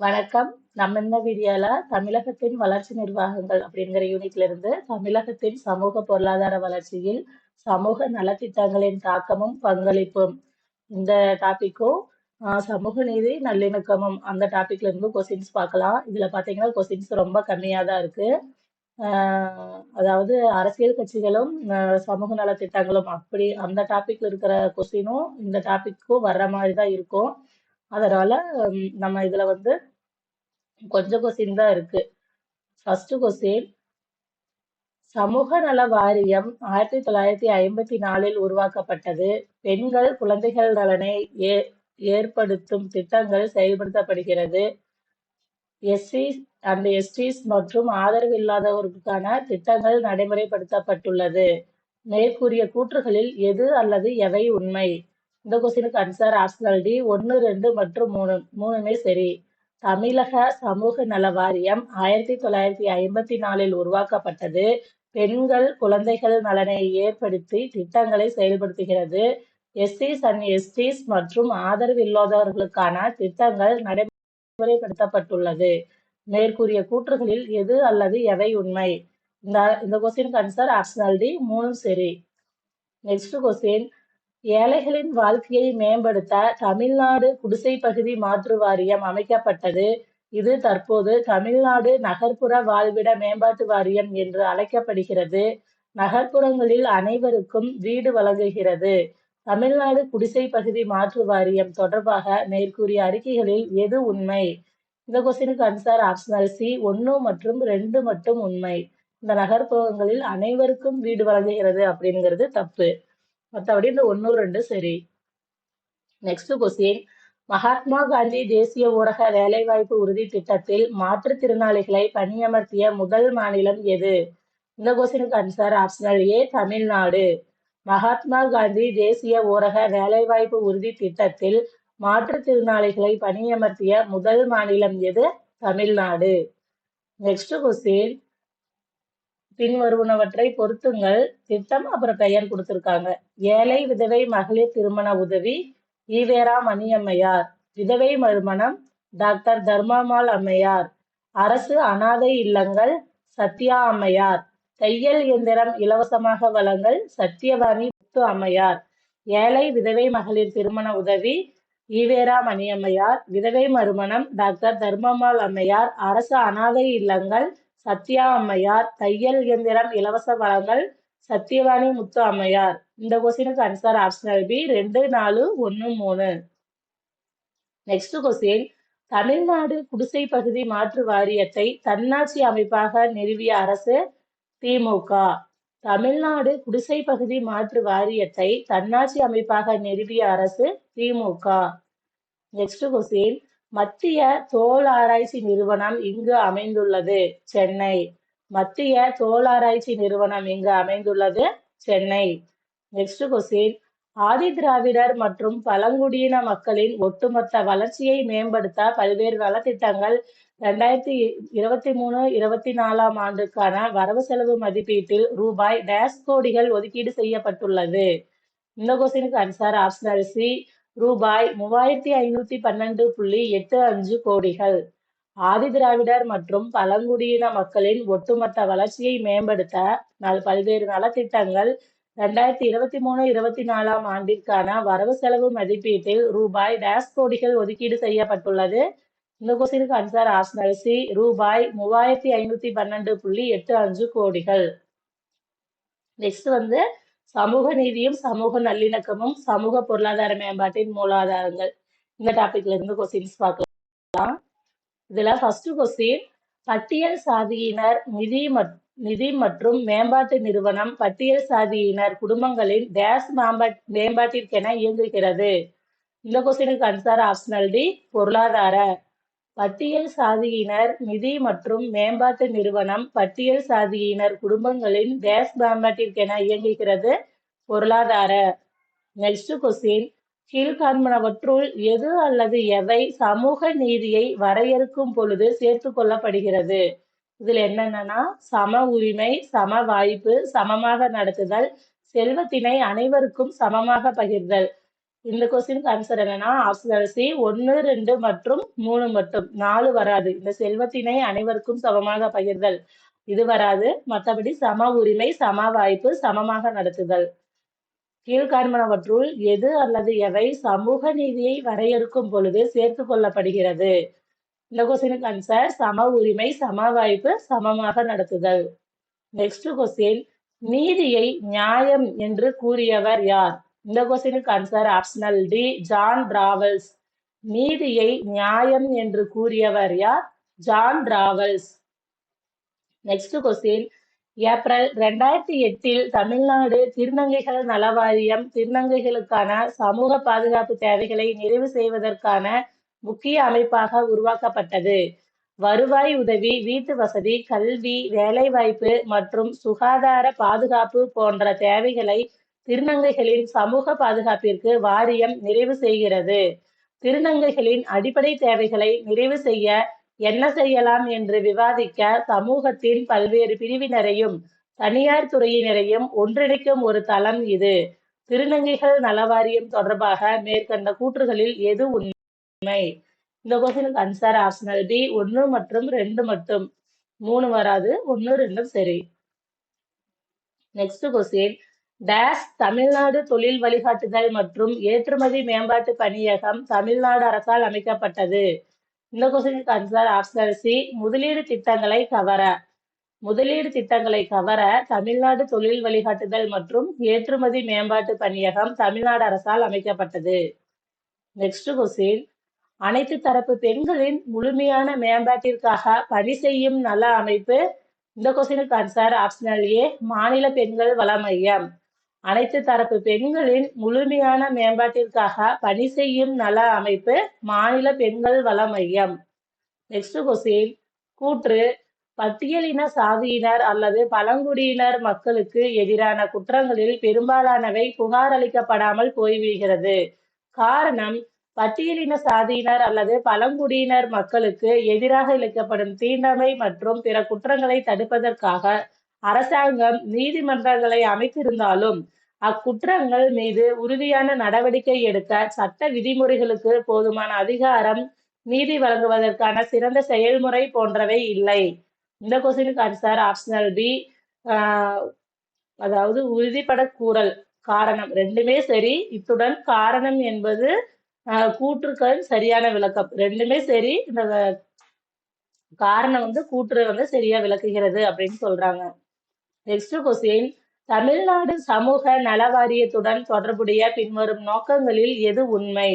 வணக்கம். நம்ம இந்த வீடியோல தமிழகத்தின் வளர்ச்சி நிர்வாகங்கள் அப்படிங்கிற யூனிட்ல இருந்து தமிழகத்தின் சமூக பொருளாதார வளர்ச்சியில் சமூக நலத்திட்டங்களின் தாக்கமும் பங்களிப்பும் இந்த டாபிக்கும் சமூக நீதி நல்லிணக்கமும் அந்த டாபிக்ல இருந்து கொஸ்டின்ஸ் பார்க்கலாம். இதுல பாத்தீங்கன்னா கொஸ்டின்ஸ் ரொம்ப கம்மியா தான் இருக்கு. அதாவது அரசியல் கட்சிகளும் சமூக நலத்திட்டங்களும் அப்படி அந்த டாபிக்ல இருக்கிற கொஸ்டினும் இந்த டாபிக்கும் வர்ற மாதிரி தான் இருக்கும். அதனால நம்ம இதுல வந்து கொஞ்சம் கொஸ்டின் தான் இருக்கு. ஃபர்ஸ்ட் கொஸ்டின் சமூக நல வாரியம் ஆயிரத்தி தொள்ளாயிரத்தி ஐம்பத்தி நாலில் உருவாக்கப்பட்டது. பெண்கள் குழந்தைகள் நலனை ஏ ஏற்படுத்தும் திட்டங்கள் செயல்படுத்தப்படுகிறது. எஸ்சி அண்ட் எஸ்டிஸ் மற்றும் ஆதரவு இல்லாதவர்களுக்கான திட்டங்கள் நடைமுறைப்படுத்தப்பட்டுள்ளது. மேற்கூறிய கூற்றுகளில் எது அல்லது எவை உண்மை? இந்த கொஸ்டினுக்கு ஆன்சர் ஆப்ஷனல் டி ஒன்று ரெண்டு மற்றும் மூணு மூணுமே சரி. தமிழக சமூக நல வாரியம் ஆயிரத்தி தொள்ளாயிரத்தி ஐம்பத்தி நாலில் உருவாக்கப்பட்டது. பெண்கள் குழந்தைகள் நலனை ஏற்படுத்தி திட்டங்களை செயல்படுத்துகிறது. எஸ்சிஸ் அண்ட் எஸ்டிஸ் மற்றும் ஆதரவு இல்லாதவர்களுக்கான திட்டங்கள் நடைமுறைப்படுத்தப்பட்டுள்ளது. மேற்கூறிய கூற்றுகளில் எது அல்லது எவை உண்மை? இந்த இந்த கொஸ்டினுக்கு ஆன்சர் ஆப்ஷனல் டி மூணும் சரி. நெக்ஸ்ட் கொஸ்டின் ஏழைகளின் வாழ்க்கையை மேம்படுத்த தமிழ்நாடு குடிசை பகுதி மாற்று வாரியம் அமைக்கப்பட்டது. இது தற்போது தமிழ்நாடு நகர்ப்புற வாழ்விட மேம்பாட்டு வாரியம் என்று அழைக்கப்படுகிறது. நகர்ப்புறங்களில் அனைவருக்கும் வீடு வழங்குகிறது. தமிழ்நாடு குடிசை பகுதி மாற்று வாரியம் தொடர்பாக மேற்கூறிய அறிக்கைகளில் எது உண்மை? இந்த கொஸ்டினுக்கு ஆன்சர் ஆப்ஷனல் சி ஒன்று மற்றும் ரெண்டு மட்டும் உண்மை. இந்த நகர்ப்புறங்களில் அனைவருக்கும் வீடு வழங்குகிறது அப்படிங்கிறது தப்பு. மற்றபடி இந்த ஒன்று ரெண்டு சரி. நெக்ஸ்ட் கொஸ்டின் மகாத்மா காந்தி தேசிய ஊரக வேலைவாய்ப்பு உறுதி திட்டத்தில் மாற்றுத்திறனாளிகளை பணியமர்த்திய முதல் மாநிலம் எது? இந்த கொஸ்டினுக்கு answer optional A Tamil Nadu. Mahatma Gandhi தேசிய ஊரக வேலைவாய்ப்பு உறுதி திட்டத்தில் மாற்றுத்திறனாளிகளை பணியமர்த்திய முதல் மாநிலம் எது? தமிழ்நாடு. நெக்ஸ்ட் கொஸ்டின் பின்வருவனவற்றை பொருத்துங்கள். திட்டம் அப்புறம் பெயர் கொடுத்துருக்காங்க. ஏழை விதவை மகளிர் திருமண உதவி ஈவேரா மணியம்மையார். விதவை மறுமணம் டாக்டர் தர்மாமால் அம்மையார். அரசு அனாதை இல்லங்கள் சத்யா அம்மையார். தையல் இயந்திரம் இலவசமாக வழங்கல் சத்தியவாணி முத்து அம்மையார். ஏழை விதவை மகளிர் திருமண உதவி ஈவேரா மணியம்மையார். விதவை மறுமணம் டாக்டர் தர்மம்மாள் அம்மையார். அரசு அனாதை இல்லங்கள் சத்யா அம்மையார் தையல் இயந்திரம் இலவச வளங்கள் சத்தியவாணி முத்து அம்மையார். இந்த கொஸ்டினுக்கு ஆன்சர் ஆப்ஷனல் பி ரெண்டு நாலு ஒன்று மூணு. நெக்ஸ்ட் கொஸ்டின் தமிழ்நாடு குடிசை பகுதி மாற்று வாரியத்தை தன்னாட்சி அமைப்பாக நிறுவிய அரசு திமுக. தமிழ்நாடு குடிசை பகுதி மாற்று வாரியத்தை தன்னாட்சி அமைப்பாக நிறுவிய அரசு திமுக. நெக்ஸ்ட் கொஸ்டின் மத்திய தோல் ஆராய்ச்சி நிறுவனம் இங்கு அமைந்துள்ளது சென்னை. மத்திய தோல் ஆராய்ச்சி நிறுவனம் இங்கு அமைந்துள்ளது சென்னை. Next question. ஆதி திராவிடர் மற்றும் பழங்குடியின மக்களின் ஒட்டுமொத்த வளர்ச்சியை மேம்படுத்த பல்வேறு நலத்திட்டங்கள் ரெண்டாயிரத்தி இருபத்தி மூணு இருபத்தி நாலாம் ஆண்டுக்கான வரவு செலவு மதிப்பீட்டில் ரூபாய் டேஷ் கோடிகள் ஒதுக்கீடு செய்யப்பட்டுள்ளது. இந்த கொஸ்டினுக்கு ஆன்சர் ஆப்ஷனல் சி ரூபாய் மூவாயிரத்தி ஐநூத்தி பன்னெண்டு புள்ளி எட்டு அஞ்சு கோடிகள். ஆதிதிராவிடர் மற்றும் பழங்குடியின மக்களின் ஒட்டுமொத்த வளர்ச்சியை மேம்படுத்த பல்வேறு நலத்திட்டங்கள் ரெண்டாயிரத்தி இருபத்தி மூணு இருபத்தி நாலாம் ஆண்டிற்கான வரவு செலவு மதிப்பீட்டில் ரூபாய் டேஷ் கோடிகள் ஒதுக்கீடு செய்யப்பட்டுள்ளது. இந்த கொஸ்டினுக்கு ஆன்சர் ஆப்ஷனல் சி ரூபாய் மூவாயிரத்தி ஐநூத்தி பன்னெண்டு புள்ளி எட்டு அஞ்சு கோடிகள். நெக்ஸ்ட் வந்து சமூக நீதியும் சமூக நல்லிணக்கமும் சமூக பொருளாதார மேம்பாட்டின் மூலாதாரங்கள். இந்த டாபிக்ல இருந்து கொஸ்டின்ஸ் பார்க்கலாம். இதுல ஃபர்ஸ்ட் கொஸ்டின் பட்டியல் சாதியினர் நிதி நிதி மற்றும் மேம்பாட்டு நிறுவனம் பட்டியல் சாதியினர் குடும்பங்களின் டேஷ் மேம்பாட் மேம்பாட்டிற்கென இயங்குகிறது. இந்த கொஸ்டினுக்கு ஆன்சர் ஆப்ஷனல் டி பொருளாதார. பட்டியல் சாதியினர் நிதி மற்றும் மேம்பாட்டு நிறுவனம் பட்டியல் சாதியினர் குடும்பங்களின் டேஷ் மேம்பாட்டிற்கென இயங்குகிறது. பொருளாதார நெக்ஸ்ட் கொஸ்டின் கீழ்காண்பனவற்றுள் எது அல்லது எவை சமூக நீதியை வரையறுக்கும் பொழுது சேர்த்துக் கொள்ளப்படுகிறது. இதுல என்னென்னன்னா சம உரிமை சம வாய்ப்பு சமமாக நடத்துதல் செல்வத்தினை அனைவருக்கும் சமமாக பகிர்தல். இந்த கொஸ்டினுக்கு ஆன்சர் என்னன்னா ஆப்ஷன் சி ஒன்னு ரெண்டு மற்றும் மூணு மட்டும். நாலு வராது. இந்த செல்வத்தினை அனைவருக்கும் சமமாக பகிர்தல். இது வராது. மற்றபடி சம உரிமை சம வாய்ப்பு சமமாக நடத்துதல். கீழ்காண்பனவற்றுள் எது அல்லது எவை சமூக நீதியை வரையறுக்கும் பொழுது சேர்த்துக் கொள்ளப்படுகிறது. இந்த கொஸ்டினுக்கு ஆன்சர் சம உரிமை சம வாய்ப்பு சமமாக நடத்துதல். நெக்ஸ்ட் கொஸ்டின் நீதியை நியாயம் என்று கூறியவர் யார்? இந்த கொஸ்டினுக்கு answer optional D John Rawls நீதியை நியாயம் என்று கூறியவர் யார்? John Rawls next question April ரெண்டாயிரத்தி எட்டில் தமிழ்நாடு திருநங்கைகள் நலவாரியம் திருநங்கைகளுக்கான சமூக பாதுகாப்பு தேவைகளை நிறைவு செய்வதற்கான முக்கிய அமைப்பாக உருவாக்கப்பட்டது. வருவாய் உதவி வீட்டு வசதி கல்வி வேலைவாய்ப்பு மற்றும் சுகாதார பாதுகாப்பு போன்ற தேவைகளை திருநங்கைகளின் சமூக பாதுகாப்பிற்கு வாரியம் நிறைவு செய்கிறது. திருநங்கைகளின் அடிப்படை தேவைகளை நிறைவு செய்ய என்ன செய்யலாம் என்று விவாதிக்க சமூகத்தின் பல்வேறு பிரிவினரையும் தனியார் துறையினரையும் ஒன்றிணைக்கும் ஒரு தளம் இது. திருநங்கைகள் நலவாரியம் தொடர்பாக மேற்கண்ட கூற்றுகளில் எது உண்மை? இந்த கொஸ்டினுக்கு ஆன்சர் ஆப்ஷனல் பி ஒன்று மற்றும் ரெண்டு மட்டும். மூணு வராது ஒன்று ரெண்டும் சரி. நெக்ஸ்ட் கொஸ்டின் டேஷ் தமிழ்நாடு தொழில் வழிகாட்டுதல் மற்றும் ஏற்றுமதி மேம்பாட்டு பணியகம் தமிழ்நாடு அரசால் அமைக்கப்பட்டது. இந்த கொஸ்டினுக்கு ஆன்சர் சி முதலீடு திட்டங்களை கவர. முதலீடு திட்டங்களை கவர தமிழ்நாடு தொழில் வழிகாட்டுதல் மற்றும் ஏற்றுமதி மேம்பாட்டு பணியகம் தமிழ்நாடு அரசால் அமைக்கப்பட்டது. நெக்ஸ்ட் கொஸ்டின் அனைத்து தரப்பு பெண்களின் முழுமையான மேம்பாட்டிற்காக பணி செய்யும் நல அமைப்பு. இந்த கொஸ்டினுக்கு ஆன்சர் ஆப்ஷனல் ஏ மாநில பெண்கள் வள மையம். அனைத்து தரப்பு பெண்களின் முழுமையான மேம்பாட்டிற்காக பணி செய்யும் நல அமைப்பு மாநில பெண்கள் வள மையம். நெக்ஸ்ட் கொஸ்டின் கூற்று பட்டியலின சாதியினர் அல்லது பழங்குடியினர் மக்களுக்கு எதிரான குற்றங்களில் பெரும்பாலானவை புகார் அளிக்கப்படாமல் போய்விடுகிறது. காரணம் பட்டியலின சாதியினர் அல்லது பழங்குடியினர் மக்களுக்கு எதிராக இழைக்கப்படும் தீண்டமை மற்றும் பிற குற்றங்களை தடுப்பதற்காக அரசாங்கம் நீதிமன்றங்களை அமைத்திருந்தாலும் அக்குற்றங்கள் மீது உறுதியான நடவடிக்கை எடுக்க சட்ட விதிமுறைகளுக்கு போதுமான அதிகாரம் நீதி வழங்குவதற்கான சிறந்த செயல்முறை போன்றவை இல்லை. இந்த கொஸ்டினுக்கு ஆன்சர் ஆப்ஷனல் பி அதாவது உறுதிப்பட கூறல் காரணம் ரெண்டுமே சரி. இத்துடன் காரணம் என்பது கூற்றுக்கள் சரியான விளக்கம். ரெண்டுமே சரி. இந்த காரணம் வந்து கூற்று வந்து சரியா விளக்குகிறது அப்படின்னு சொல்றாங்க. Next question. தமிழ்நாடு சமூக நல வாரியத்துடன் தொடர்புடைய பின்வரும் நோக்கங்களில் எது உண்மை?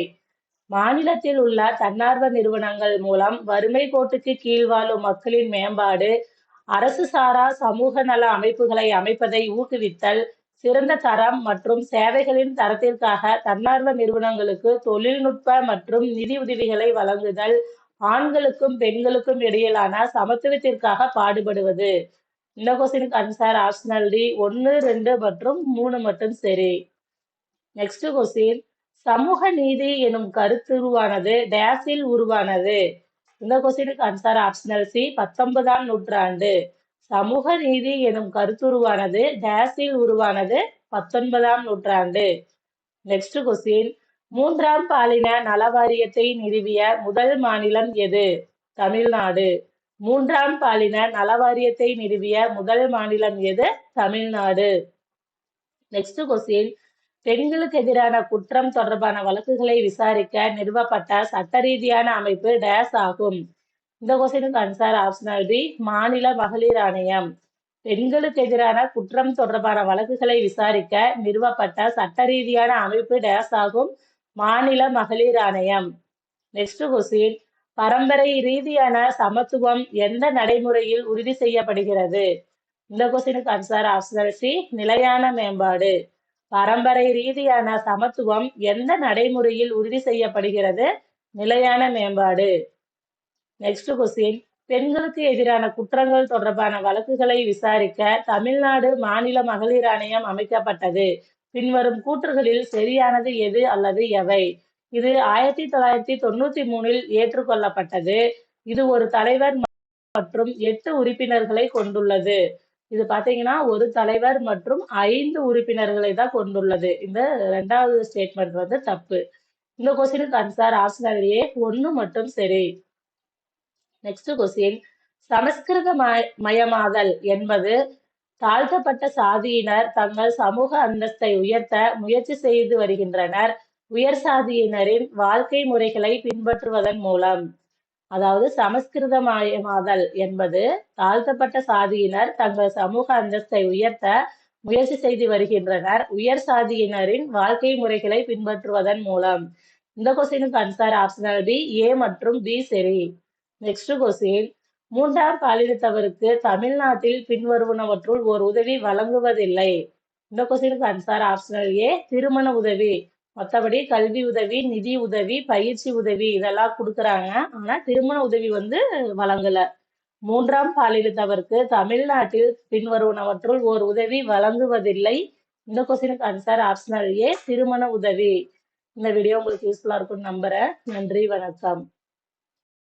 மாநிலத்தில் உள்ள தன்னார்வ நிறுவனங்கள் மூலம் வறுமை கோட்டுக்கு கீழ் வாழும் மக்களின் மேம்பாடு அரசு சாரா சமூக நல அமைப்புகளை அமைப்பதை ஊக்குவித்தல் சிறந்த தரம் மற்றும் சேவைகளின் தரத்திற்காக தன்னார்வ நிறுவனங்களுக்கு தொழில்நுட்ப மற்றும் நிதி உதவிகளை வழங்குதல் ஆண்களுக்கும் பெண்களுக்கும் இடையிலான சமத்துவத்திற்காக பாடுபடுவது. இந்த கொஸ்டினுக்கு ஆன்சர் ஆப்ஷனல் டி ஒன்று ரெண்டு மற்றும் மூணு மட்டும் சரி. நெக்ஸ்ட் கொஸ்டின் சமூக நீதி எனும் கருத்துருவானது டேஸில் உருவானது. இந்த கொஸ்டினுக்கு ஆன்சர் ஆப்ஷனல் சி பத்தொன்பதாம் நூற்றாண்டு. சமூக நீதி எனும் கருத்துருவானது டேஸில் உருவானது பத்தொன்பதாம் நூற்றாண்டு. நெக்ஸ்ட் கொஸ்டின் மூன்றாம் பாலின நலவாரியத்தை நிறுவிய முதல் மாநிலம் எது? தமிழ்நாடு. மூன்றாம் பாலின நலவாரியத்தை நிறுவிய முதல் மாநிலம் எது? தமிழ்நாடு. நெக்ஸ்ட் கொஸ்டின் பெண்களுக்கு எதிரான குற்றம் தொடர்பான வழக்குகளை விசாரிக்க நிறுவப்பட்ட சட்ட ரீதியான அமைப்பு டேஸ் ஆகும். இந்த கொஸ்டினுக்கு ஆன்சர் ஆப்ஷனல் டி மாநில மகளிர் ஆணையம். பெண்களுக்கு எதிரான குற்றம் தொடர்பான வழக்குகளை விசாரிக்க நிறுவப்பட்ட சட்ட ரீதியான அமைப்பு டேஸ் ஆகும். மாநில மகளிர் ஆணையம். நெக்ஸ்ட் கொஸ்டின் பரம்பரை ரீதியான சமத்துவம் எந்த நடைமுறையில் உறுதி செய்யப்படுகிறது? இந்த கொஸ்டினுக்கு ஆன்சர் ஆப்ஷனல் சி நிலையான மேம்பாடு. பரம்பரை ரீதியான சமத்துவம் எந்த நடைமுறையில் உறுதி செய்யப்படுகிறது? நிலையான மேம்பாடு. நெக்ஸ்ட் கொஸ்டின் பெண்களுக்கு எதிரான குற்றங்கள் தொடர்பான வழக்குகளை விசாரிக்க தமிழ்நாடு மாநில மகளிர் ஆணையம் அமைக்கப்பட்டது. பின்வரும் கூற்றுகளில் சரியானது எது அல்லது எவை? இது ஆயிரத்தி தொள்ளாயிரத்தி தொண்ணூத்தி மூணில் ஏற்றுக்கொள்ளப்பட்டது. இது ஒரு தலைவர் மற்றும் எட்டு உறுப்பினர்களை கொண்டுள்ளது. இது பாத்தீங்கன்னா ஒரு தலைவர் மற்றும் ஐந்து உறுப்பினர்களை தான் கொண்டுள்ளது. இந்த ரெண்டாவது ஸ்டேட்மெண்ட் வந்து தப்பு. இந்த கொஸ்டினுக்கு ஆன்சர் ஆப்ஷனல் ஏ மட்டும் சரி. நெக்ஸ்ட் கொஸ்டின் சமஸ்கிருத மயமாதல் என்பது தாழ்த்தப்பட்ட சாதியினர் தங்கள் சமூக அந்தஸ்தை உயர்த்த முயற்சி செய்து வருகின்றனர். உயர் சாதியினரின் வாழ்க்கை முறைகளை பின்பற்றுவதன் மூலம் அதாவது சமஸ்கிருதமயமாதல் என்பது தாழ்த்தப்பட்ட சாதியினர் தங்கள் சமூக அந்தஸ்தை உயர்த்த முயற்சி செய்து வருகின்றனர். உயர் சாதியினரின் வாழ்க்கை முறைகளை பின்பற்றுவதன் மூலம். இந்த கொஸ்டினுக்கு அன்சார் ஆப்ஷனல் டி ஏ மற்றும் பி சரி. நெக்ஸ்ட் கொஸ்டின் மூன்றாம் பாலினத்தவருக்கு தமிழ்நாட்டில் பின்வருவனவற்றுள் ஒரு உதவி வழங்குவதில்லை. இந்த கொஸ்டினுக்கு அன்சார் ஆப்ஷனல் ஏ திருமண உதவி. மற்றபடி கல்வி உதவி நிதி உதவி பயிற்சி உதவி இதெல்லாம் கொடுக்குறாங்க. ஆனால் திருமண உதவி வந்து வழங்கலை. மூன்றாம் பாலினத்தவருக்கு தமிழ்நாட்டில் பின்வருவனவற்றுள் ஒரு உதவி வழங்குவதில்லை. இந்த கொஸ்டினுக்கு ஆன்சர் ஆப்ஷனல் ஏ திருமண உதவி. இந்த வீடியோ உங்களுக்கு யூஸ்ஃபுல்லாக இருக்கும்னு நம்புறேன். நன்றி வணக்கம்.